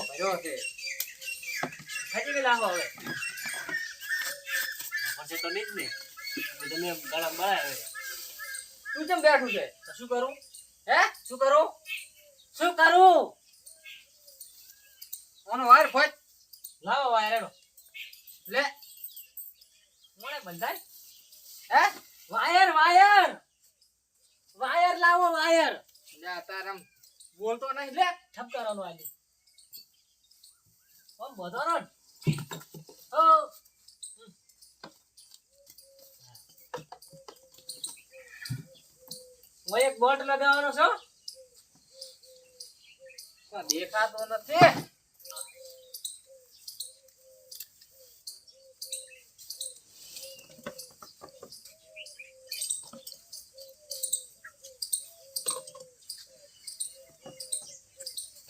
ભર્યો છે ખાજી પછી તો બેઠું શું કરું હે શું કરું શું કરું આનો વાયર ફોજ લાવો વાયર લે મોણે બંધાય હે વાયર વાયર વાયર લાવો વાયર લે તારમ બોલતો નહીં લે ઠપકારવાનો આજે બોધારો ને. ઓ હું એક બોટ લગાવવાનો છો. દેખાતો નથી.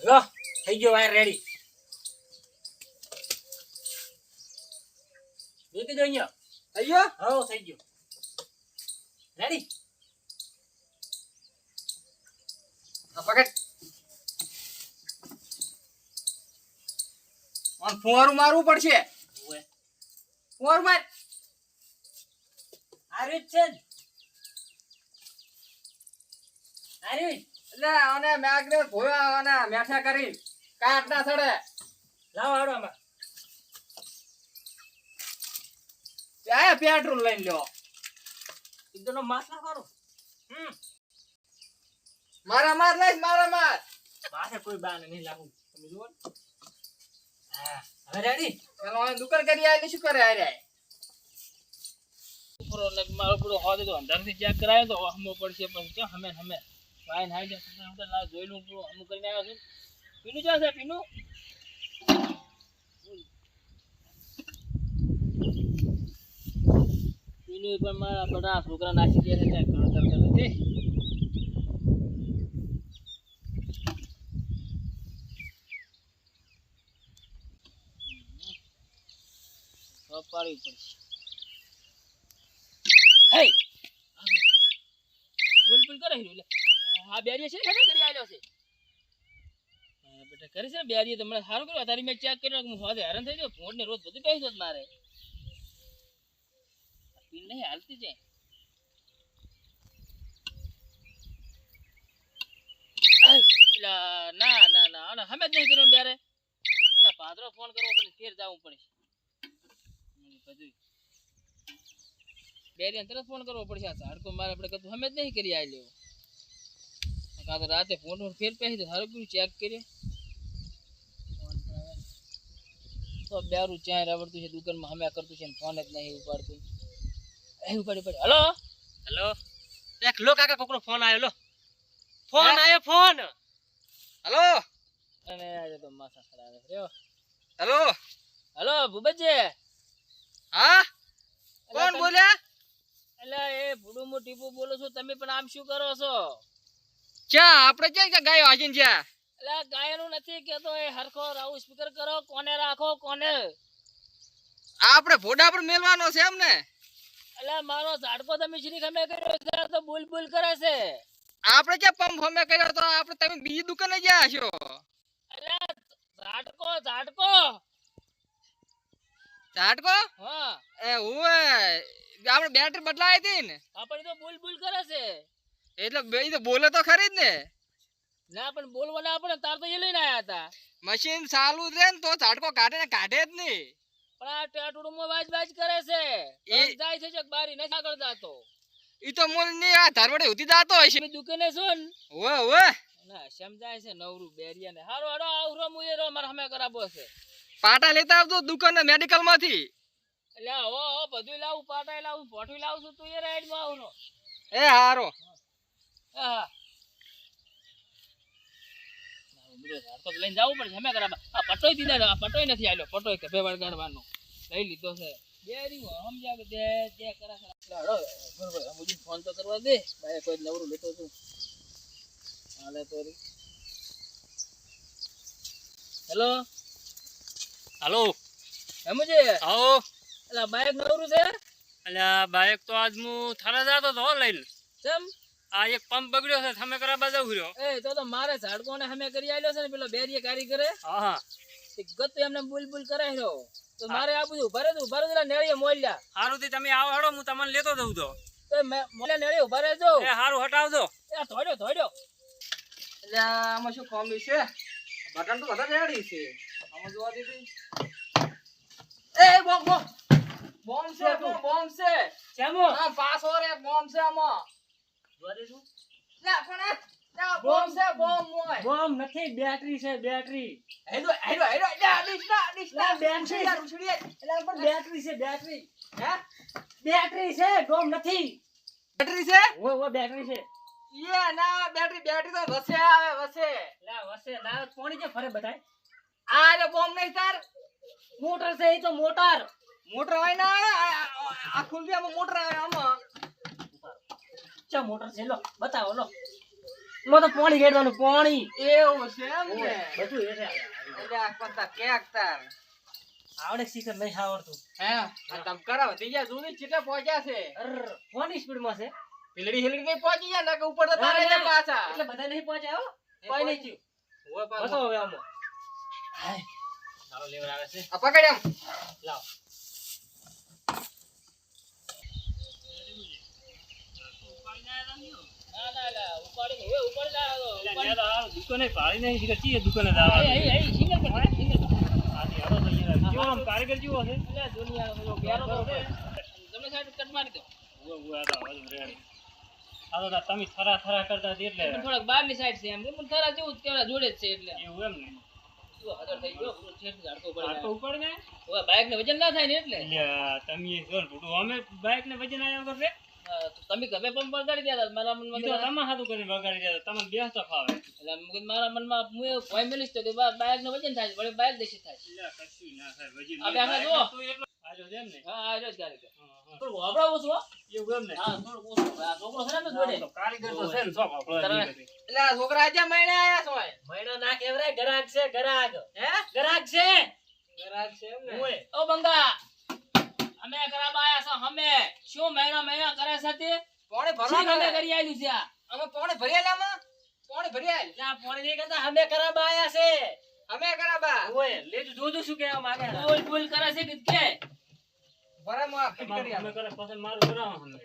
લો, થઈ ગયો વાયર રેડી દો અહીંયા. થઈ ગયો? હો થઈ ગયો. રેડી આ પકડ. આમ ફુવારું મારવું પડશે. ફુવારું માર. આર્યું જ છે આર્યું એટલે અને મેગને ભોયા અને મેઠા કરી. કાટ ના સડે લાવ હાડો આમાં. આ પેટ્રોલ લઈને લ્યો. ઇદનો માસ કરો હમ. મારા માર લઈ મારા માર. પાસે કોઈ બાને નહીં લાગુ તમે જુઓ હા હવે રેડી ચાલો હવે દુકાન કરી આવી શું કરે આ રે પૂરો લગ મારો પૂરો હોદે તો અંદરથી ચેક કરાયો તો હમો પડશે પણ કે હમે હમે. વાઈન હાઈ જાય તો જોઈ લઉં પૂરો હમું કરીને આવ્યો છું. પીનું છે પીનું? પીનું પણ મારા બધા છોકરા નાખી દે છે કરે છે પાડવી પડશે. હે? બોલ બોલ કરે છે ને? કરી આવ્યો છે? બેટા કરી છે ને બેરી તો મને સારું કર્યું તારી મેં ચેક કર્યો હું હોદે હેરાન થઈ ગયો. ફોન ને રોજ બધું કહી દો મારે. પીન નહીં હાલતી જાય ના ના ના અને હમે જ નહીં કર્યો બેરે. એના પાદરો ફોન કરવો પડે ફેર જવું પડે. હમ, બધું બેરી તરત ફોન કરવો પડશે. આ ઝાડકો મારે આપણે કદું હમે જ નહીં કરી આલ્યો કાં તો રાતે ફોન પર ફેર પહેરી તો સારું કર્યું ચેક કરીએ આવે. તો બેરું ચાય રવડતું છે દુકાનમાં હમે કરતું છે ને ફોન જ નહીં ઉપાડતું. એ ઉપાડી ઉપાડી હલો? હલો? એક લો કાકા કોકનો ફોન આવ્યો લો. ફોન? આવ્યો ફોન. હલો? અને આજે તો માથા ખરાબ રહ્યો હલો? હલો ભૂપતજી? હા? કોણ બોલ્યા? એટલે એ ભૂડું મો ટીપુ બોલો છો તમે પણ આમ શું કરો છો? ચા આપણે ક્યાં ક્યાં ગાયો હાજીને જ્યાં? એટલે ગાયનું નથી કેતો એ હરખો રાઉ સ્પીકર કરો કોને રાખો કોને? આપણે ભોડા પર મેલવાનો છે એમ ને એટલે મારો ઝાડકો તમે શ્રી ખમે કર્યો છે તો બોલ બોલ કરે છે. આપણે ક્યાં પંપ હમે કર્યો તો આપણે તમે બીજી દુકાને ગયા છો એટલે ઝાડકો ઝાડકો. ઝાડકો? હા. એ ઓએ આપણે બેટરી બદલાવી હતી ને. આપણે તો બોલ બોલ કરે છે. એટલે બે તો બોલે તો ખરી જ ને. ના પણ બોલવાના આપણે તાર તો એ લઈને આયા હતા. મશીન ચાલુ છે રહે ને તો ઝાડકો કાઢે ને કાઢે જ નહીં. પણ આ ટેટુડુમાં વાજ વાજ કરે છે. એ- જાય છે જગ બારી નથી આગળ જાતો ઈ તો મોલ ને આ ધારવડે ઉતી જાતો હશે. મે દુકાને છો ને? ઓએ ઓએ ના સમજાય છે નવરું બેરિયા ને. હારો હારો આવરો મુએ રો મારે હમે કરાબો છે. પાટા લેતા આવજો દુકાન મેડિકલમાંથી. એટલે હો હો બધું લાવું પાટા લાવું પોઠું લાવું છું તું એ રાઈડમાં આવનો. એ હારો. હા બધો ઝાડકો તો લઈને જવું પડશે હમે કરાબા આ પટોય દીધા આ પટોય નથી આલ્યો. પટોય કે ભેવાડ કાઢવાનો. લઈ લીધો છે. બેરી સમજ્યા કે દે દે કરા કરા હડો બરોબર મુજી ફોન તો કરવા દે. ભાઈ કોઈ નવરું લેતો તું. હાલે તો હેલો? હાલો. હેમુજી આવો. એલા બાઈક નવરું છે? અલ્યા બાઈક તો આજ હું થારા જતો હતો હો લઈને. ચમ? આ એક પંપ બગડ્યો છે તમે કરાવવા જાવ રહ્યો. એ તો તો મારે ઝાડકોને હમે કરી આલ્યો છે ને પેલો બેરીએ કારીગરે હા હા. તે ગત એમને બુલબુલ બુલ કરાય રહ્યો. તો મારે આ બધું ભરે તું ભરે પેલા નેળીએ મોલ્યા. હારું થી તમે આવો હડો હું તમને લેતો દઉં તો. તો મેં મોલ્યા નેળીએ ભરે જો એ સારું હટાવજો. એ ધોડ્યો ધોડ્યો. એટલે આમાં શું ખામી છે? બટન તો બધા રેડી છે. આમાં જોવા દીધી એ બોમ્બ બોમ્બ. બોમ્બ છે બોમ બોમ છે. ચામો? હા પાસો રે બોમ્બ છે આમાં. લે પણ એ, લે બોમ. છે બોમ મોય બોમ નથી બેટરી છે બેટરી. હેડો હેડો હેડો ડિસ્ટા ડિસ્ટા ઉછળી એટલે પણ બેટરી છે બેટરી. હે? બેટરી છે બોમ નથી. બેટરી છે? ઓ ઓ બેટરી છે. યે ના બેટરી બેટરી તો વસે આવે વસે. લા વસે ના કોણી છે ફરે બતાય આ રે બોમ નહીં તાર. મોટર છે એ તો મોટર. મોટર હોય ના આ- ખુલ્લી આમાં મોટર આવે આમાં. ચા મોટર છે લો બતાવો લો. મો તો પાણી ગેડવાનું પાણી. એવું છે એમ ને? બધું એટલે એટલે આ કરતા કે તાર? આવડે શીખર નહીં આવડતું. હે? આ તમ કરાવ ત્રીજા જૂની ચીટે પહોંચ્યા છે. અર કોની સ્પીડમાં છે? હિલડી હિલડી કઈ પહોંચી ગયા? ના કે ઉપર તો તારે ના. પાછા. એટલે બધા નહીં પહોંચ્યા હો. કોઈ નહીં થયું. હોય પાછો. બતાવો હવે આમાં. હાય. ચાલો લેવર આવે છે. આ પકડ એમ. લાવ ના ના લા ઉપાડી હવે ઉપાડી લા ઉપાડી દુકાને પાડી નહીં દુકાને આમ કારીગર જેવો છે? કટ મારી દો. આ તો તમે થરા થરા કરતા હતી એટલે. થોડાક બહારની સાઈડ છે એમ. પણ થરા જેવું જ કેવડા જોડે જ છે એટલે. એવું એમ ને. ઉપર ને વજન ના થાય ને એટલે. તમે બાઈક ને અમે બાઇક ને વજન આવ્યા વગર તમે ગમે પણ બગાડી દેતા મારા મનમાં તો તો- તમે હાથું કરીને બગાડી દેતા તમને બેસતો ફાવે એટલે એમ મારા મનમાં હું એવું ભય મેલીશ તો કે બાયક નો વજન થાય વળી બાયક દેશે થાય એટલે કશું ના થાય વજન આપણે આમાં આજો છે ને? હા આ જ કારીગર હા, હા. થોડું વાપરાવું છું હો. એવું એમ ને? હા થોડું ઓછું. છોકરો છે ને જોડે. તો કારીગર તો છે ને શોખ આપણો તરત. નહીં બધી. એટલે આ છોકરા આજે મહિને આયા છો મહિનો ના કેવરાય ગરાગ છે ગરાગ. હે? ગરાગ છે. ગરાક છે એમ ને? ઓ બંગા. અમે ખરાબ આયા છો હમે શું મહિના મહિના કરે છે તે? પોણે ભરવા ભરવાનું કરી આલ્યું છે અમે પોણે ભરી આલ્યા પોણે ભરી આલ ના પોણે નહીં કરતા હમે ખરાબ આયા છે. અમે કરાબા ઓય લેજો જોજો શું કહેવા માંગે બોલ બોલ કરે છે કે કે? ભરા મો ફિટ કરી હમે કરે પછી મારું કરાવો હમે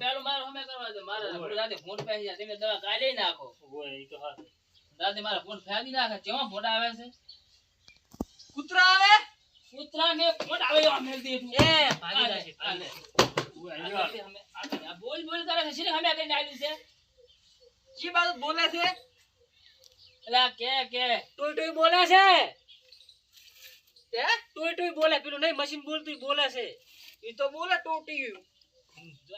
પેલું મારે હમે કરવા દે મારા આપણું ફોન પે છે તમે દવા કાઢી નાખો. ઓય ઈ તો હા રાતે મારા ફોન ફેંકી નાખે જેવા ફોટા આવે છે? કૂતરા આવે? કૂતરા ને ફોન આવે એવા મેલ દે તું. એ ભાગી જાય આ બોલ બોલ કરે છે અમે કરીને આલ્યું છે. કી બાત બોલે છે? એલા કે કે. ટોય ટોય બોલે છે? તે ટોય ટોય બોલે પેલું નહીં મશીન બોલતું બોલે છે. ઈ તો બોલે ટોટી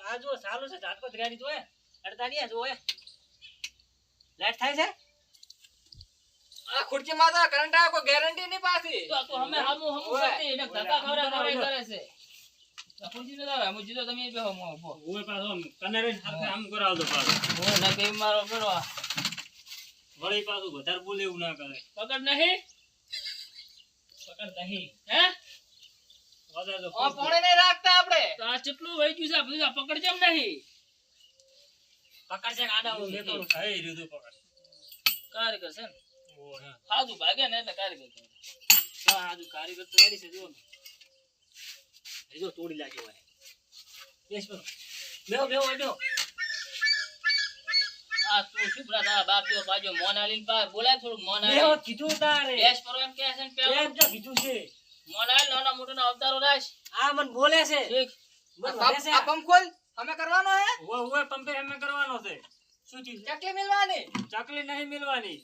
આ જો ચાલુ છે ઝાટકો તો એ અડતા નહીં આ જો હે લાઈટ થાય છે? આ ખુરચી માં તો કરંટ આવે કોઈ ગેરંટી નહીં પાછી. તો તો અમે હમુ હમુ. કરતી એને ધક્કા ખવડા ખવડાઈ કરે છે. ખુરશી ન આવે હું જીતો તમે બેહો મો ઊભો ઓય પાછો આમ કનેરે સાથે આમ કરાવતો પાછો. હું ના કઈ મારો આ. વળી પાછું વધારે બોલે એવું ના કરે. પકડ નહીં. પકડ નહીં. હે? વધારે તો આ પોણે નહીં રાખતા આપણે. તો આ કેટલું વહી ગયું છે આ બધું પકડ જેમ નહીં. પકડ છે કે આડા લેતો એ રીતું પકડ. કારીગર છે ને. સાદું ભાગે ને એટલે કારીગર સાધુ કારીગર તો રેડી છે જુઓ ને. જો તોડી લાગ્યો હોય બેસ પર બેહો બેહો બેહો. આ તું શું પેલા બાપ જેવો બાજુ મોન આલીને પા બોલાય થોડુંક મોન બેહો કીધું તારે. બેસ પર એમ કહે છે ને પેલો. એમ કીધું છે? મોન આલી નાના મોટો ના અવતારો રાખ. આ મન બોલે છે. ઠીક. મન આ છે. પંપ- ખોલ. અમે કરવાનો હે? પંપે અમે કરવાનો છે. શું થયું ચકલી મિલવાની. ચકલી નહીં મિલવાની.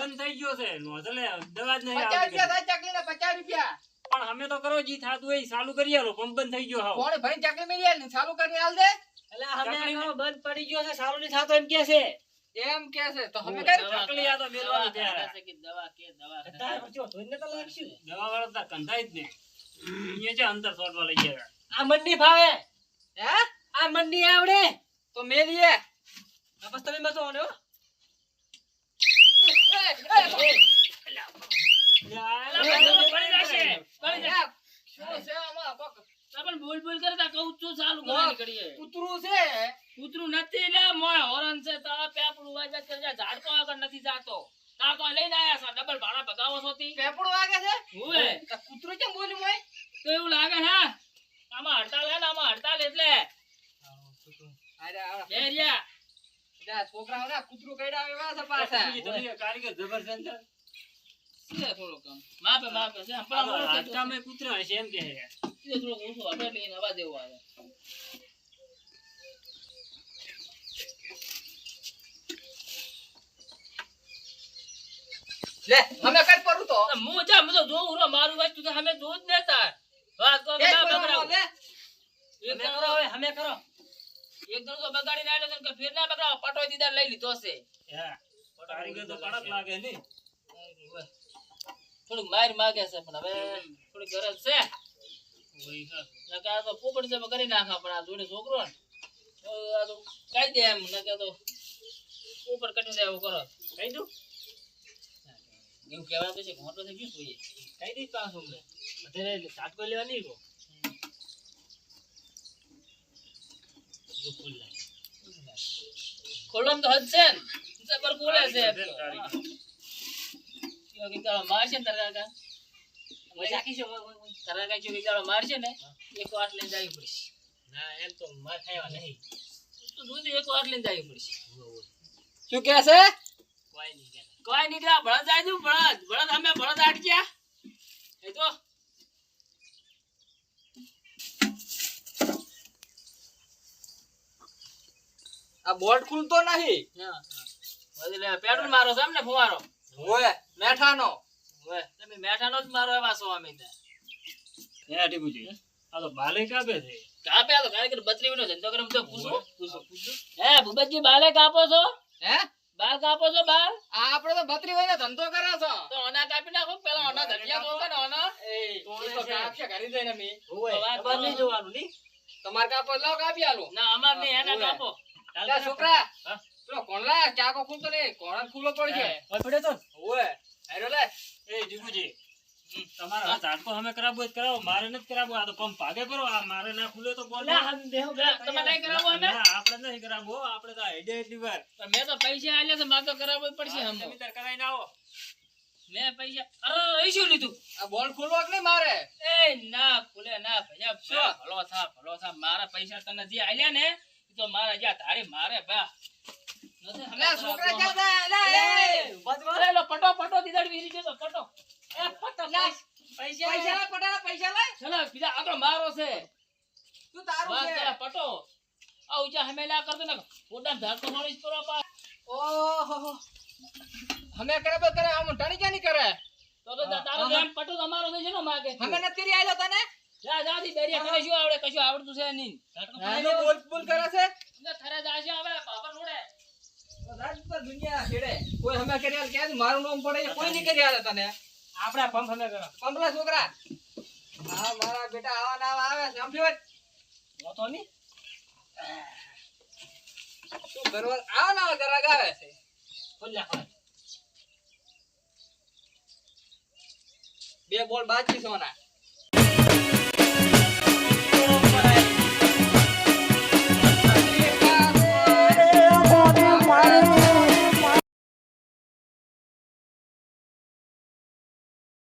બંધ થઈ ગયો છે. નોંધલે દવા જ નહીં આવતી. ચકલી ને પચાસ રૂપિયા. પણ અમે તો કરો જી થાતું હોય ચાલુ કરી આલો. પંપ બંધ થઈ ગયો હાવ. પોણે ભરી ચકલી મિલી આલ ચાલુ કરી આલ દે? એટલે અમે બંધ પડી ગયો છે ચાલુ નહીં થાતો એમ કે છે. એમ કે છે તો અમે ઓય. ચકલી આ તો મેલવાનું ત્યારે. કે દવા કે દવા તાર જો ધોઈને તો લાગશું. દવા વાળો તો કંધાય જ ને અહીંયા છે અંતર શોધવા લઈ ગયા. આ મંડી ફાવે. હે? આ મંડી આવડે. તો મેલીએ. બસ તમે મતો ને હો એ, એ, એ, અલા, બધું પડી જશે. પડી જશે. શું છે આમાં કોક તો પણ બોલ બોલ કરતા કહું છું ચાલુ કરવાની કરીએ કૂતરું છે કૂતરું નથી લે મોય હોરન છે તો પેપડું વાગ્યા છે ત્યાં ઝાડકો આગળ નથી જાતો તાર તો આ લઈને આયા છો ડબલ ભાડા ભગાવો છો તી પેપડું વાગે છે તો કૂતરું કેમ બોલ્યું મોય તો એવું લાગે હે આમાં હડતાલ હે ને આમાં હડતાલ એટલે અરે આ બે રહ્યા બધા છોકરાઓને કૂતરું કઈડા એવા છે પાછા. તમે કારીગર જબરજસ્ત છે થોડું કામ માપે માપે છે પણ તો- હાથામાં કૂતરા હશે એમ કે. છે. એ થોડુંક ઊંચું હટે એને અવાજ એવો આવે. લે અમે કઈ પરું તો? તો હું જા હું તો જોઉં રો મારું વસ્તુ તો અમે જોઉં જ ને તાર. વાત તો એ ના પરું બગડાવું. લે. એક કરો હવે, અમે કરો. એક જણો તો બગાડી આલ્યો છે ને કે ફેર ના બગાડો પટોય દીદાર લઈ લીધો છે. હા. કારીગર તો કડક લાગે ને થોડુંક માર માગે છે પણ હવે થોડી ગરજ છે. નકર આ તો પોપટ છે કરી નાખા પણ આ જોડે છોકરો ને તો આ તો કાઈ દે એમ નકે તો પોપટ કટી દે એવું કરો. કહી દઉં? એવું કહેવાય તો છે કે મોટો થઈ ગયું જોઈએ કહી દઈશ પાછું. અત્યારે સાટકો લેવા નહીં ગયો. જો তো হচ্ছেন তারপর તો আছে কি ને মারছেন তার কাকা કે મજા આખી છે. તારા કાકા ચોરી તારો મારશે ને એક વાટ લઈને જાવી પડશે. ના એમ તો માર ખાવા નહીં. તો દૂધ એક વાટ લઈને જાવી પડશે. શું કે છે? કોઈ નહીં. કોઈ નહીં આ બળદ આવી દઉં બળદ બળદ અમે બળદ અટક્યા એ તો? આ બોલ્ટ ખુલતો નહીં. હા એટલે પેટ્રોલ મારો છે એમ ને ફુવારો? હોય મેઠાનો. હોય તમે મેઠાનો જ મારો એવા છો અમે ત્યાં. હે, ટીપુજી. આ તો બાલે કાપે છે. કાપે આ તો કે બત્રી વિનો ધંધો કરે તો પૂછો. પૂછો, પૂછો. હે ભૂપતજી બાલે કાપો છો? હે? બાલ કાપો છો બાલ? આ આપણે તો બત્રી હોય ધંધો કરે છો. તો ઓના કાપી નાખો પેલા ઓના ધનિયા તો કે ને ઓના. એ તો કાપશે કરી જઈને મી. ઓય, વાત તમારે જોવાનું, નહીં? તમાર કાપો લો કાપી આલો. ના અમાર ને એના કાપો. છોકરા? પેલો કોણ ચાકો ખુલતો નહીં કોણ ખુલ્લો પડશે હે. તો. ઓય હેરો લે. એ ટીપુજી, તમારે ઝાટકો અમે કરાવવો હોય કરાવો મારે નથી કરાવવો આ તો પંપ ભાગે કરો આ મારે ના ખુલે તો બોલ લે, હમ દેહો બે. તમે નહીં કરાવો અમે? આપણે નહીં કરાવવો આપણે તો હેડે એટલી વાર. મેં તો પૈસા આલ્યા છે મારે તો કરાવવું જ પડશે હમ તમે તાર આવો. મેં પૈસા અરે શું લીધું? આ બોલ ખુલવો કે નહીં મારે? એ ના ખુલે ના ભૈયા શું? ભલો થા ભલો થા મારા પૈસા તને જે આલ્યા ને તો મારા જ્યાં તારી મારે બા. જા પટો પટો દીદાડ વીરી જતો પટો. એ પટો પૈસા. પૈસા લે પૈસા લે ચલો બીજા આગળ મારો છે. તું તારું છે? પટો. આ ઊંચા હમેલા કરતો ને પોતા ધારકો મારી કરો પા ઓહો હમે કરે તો આમ ટણી ક્યાં ની કરે? તો તો તારો પટો તમારો છે ને માગે હમે નથી કરી આવ્યો તને? જા જા દી બેરિયા કરે શું આવડે? કશું આવડતું છે નહીં. આનો બોલ બોલ કરે છે. ને થરે જાશે હવે બાપા રોડે રાજ તો દુનિયા છેડે. કોઈ અમે કરી કે મારું નામ પડે કોઈ નહીં તને. આપણા પંપ અમે કરો. પંપલા છોકરા. હા મારા બેટા આવા ના આવે ફેવર મોતો નહીં શું કરવા? આવા ના આવા ગરાગ છે? ખોલ્યા ખોલ્યા. બે બોલ બાકી સોના